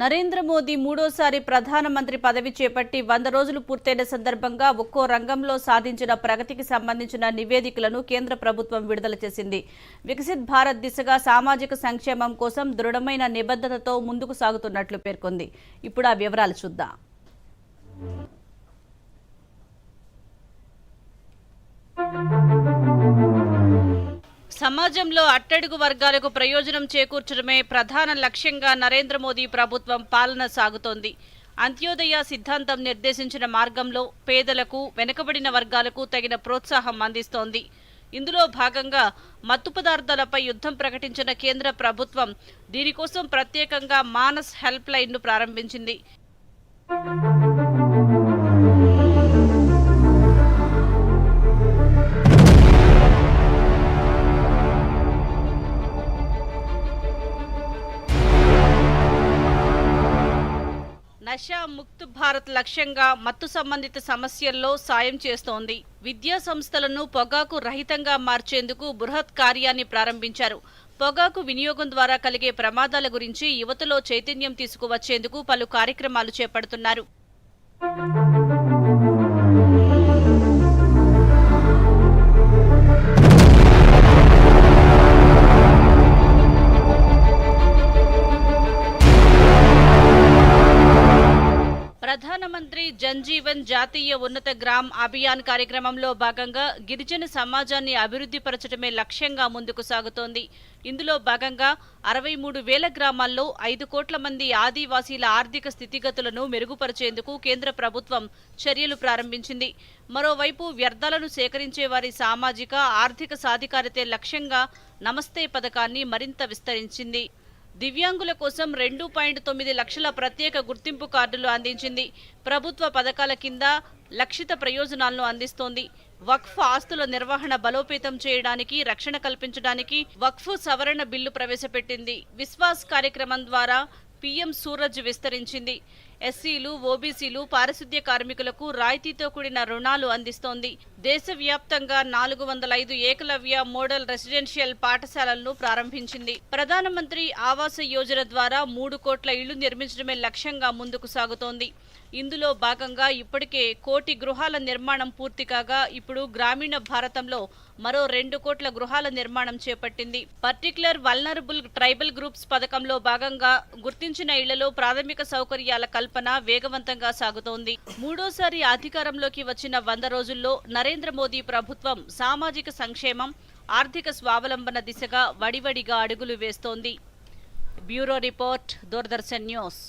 నరేంద్ర మోదీ మూడోసారి ప్రధానమంత్రి పదవి చేపట్టి వంద రోజులు పూర్తయిన సందర్భంగా ఒక్కో రంగంలో సాధించిన ప్రగతికి సంబంధించిన నివేదికలను కేంద్ర ప్రభుత్వం విడుదల చేసింది. వికసిత్ భారత్ దిశగా సామాజిక సంక్షేమం కోసం దృఢమైన నిబద్ధతతో ముందుకు సాగుతున్నట్లు పేర్కొంది. ఇప్పుడు ఆ వివరాలు చూద్దాం. సమాజంలో అట్టడుగు వర్గాలకు ప్రయోజనం చేకూర్చడమే ప్రధాన లక్ష్యంగా నరేంద్ర మోదీ ప్రభుత్వం పాలన సాగుతోంది. అంత్యోదయ సిద్ధాంతం నిర్దేశించిన మార్గంలో పేదలకు వెనుకబడిన వర్గాలకు తగిన ప్రోత్సాహం అందిస్తోంది. ఇందులో భాగంగా మత్తు పదార్థాలపై యుద్ధం ప్రకటించిన కేంద్ర ప్రభుత్వం దీనికోసం ప్రత్యేకంగా మానస్ హెల్ప్ లైన్ను ప్రారంభించింది. నషా ముక్త్ భారత్ లక్ష్యంగా మత్తు సంబంధిత సమస్యల్లో సాయం చేస్తోంది. విద్యా సంస్థలను పొగాకు రహితంగా మార్చేందుకు బృహత్ కార్యాన్ని ప్రారంభించారు. పొగాకు వినియోగం ద్వారా కలిగే ప్రమాదాల గురించి యువతలో చైతన్యం తీసుకువచ్చేందుకు పలు కార్యక్రమాలు చేపడుతున్నారు. ప్రధానమంత్రి జన్ జీవన్ జాతీయ ఉన్నత గ్రామ్ అభియాన్ కార్యక్రమంలో భాగంగా గిరిజన సమాజాన్ని అభివృద్ధి పరచడమే లక్ష్యంగా ముందుకు సాగుతోంది. ఇందులో భాగంగా అరవై మూడు వేల గ్రామాల్లో ఐదు కోట్ల మంది ఆదివాసీల ఆర్థిక స్థితిగతులను మెరుగుపరిచేందుకు కేంద్ర ప్రభుత్వం చర్యలు ప్రారంభించింది. మరోవైపు వ్యర్థాలను సేకరించే వారి సామాజిక ఆర్థిక సాధికారితే లక్ష్యంగా నమస్తే పథకాన్ని మరింత విస్తరించింది. దివ్యాంగుల కోసం రెండు పాయింట్ తొమ్మిది లక్షల ప్రత్యేక గుర్తింపు కార్డులు అందించింది. ప్రభుత్వ పథకాల కింద లక్షిత ప్రయోజనాలను అందిస్తోంది. వక్ఫ్ ఆస్తుల నిర్వహణ బలోపేతం చేయడానికి రక్షణ కల్పించడానికి వక్ఫ్ సవరణ బిల్లు ప్రవేశపెట్టింది. విశ్వాస్ కార్యక్రమం ద్వారా పీఎం సూరజ్ విస్తరించింది. ఎస్సీలు ఓబీసీలు పారిశుద్ధ్య కార్మికులకు రాయితీతో కూడిన రుణాలు అందిస్తోంది. దేశవ్యాప్తంగా నాలుగు వందల ఐదు ఏకలవ్య మోడల్ రెసిడెన్షియల్ పాఠశాలలను ప్రారంభించింది. ప్రధానమంత్రి ఆవాస యోజన ద్వారా మూడు కోట్ల ఇళ్ళు నిర్మించడమే లక్ష్యంగా ముందుకు సాగుతోంది. ఇందులో భాగంగా ఇప్పటికే కోటి గృహాల నిర్మాణం పూర్తి కాగా ఇప్పుడు గ్రామీణ భారతంలో మరో రెండు కోట్ల గృహాల నిర్మాణం చేపట్టింది. పర్టికులర్ వల్నరబుల్ ట్రైబల్ గ్రూప్స్ పథకంలో భాగంగా గుర్తించిన ఇళ్ళలో ప్రాథమిక సౌకర్యాల కల్పన వేగవంతంగా సాగుతోంది. మూడోసారి అధికారంలోకి వచ్చిన వంద రోజుల్లో నరేంద్ర మోదీ ప్రభుత్వం సామాజిక సంక్షేమం ఆర్థిక స్వావలంబన దిశగా వడివడిగా అడుగులు వేస్తోంది. Bureau report Doordarshan news.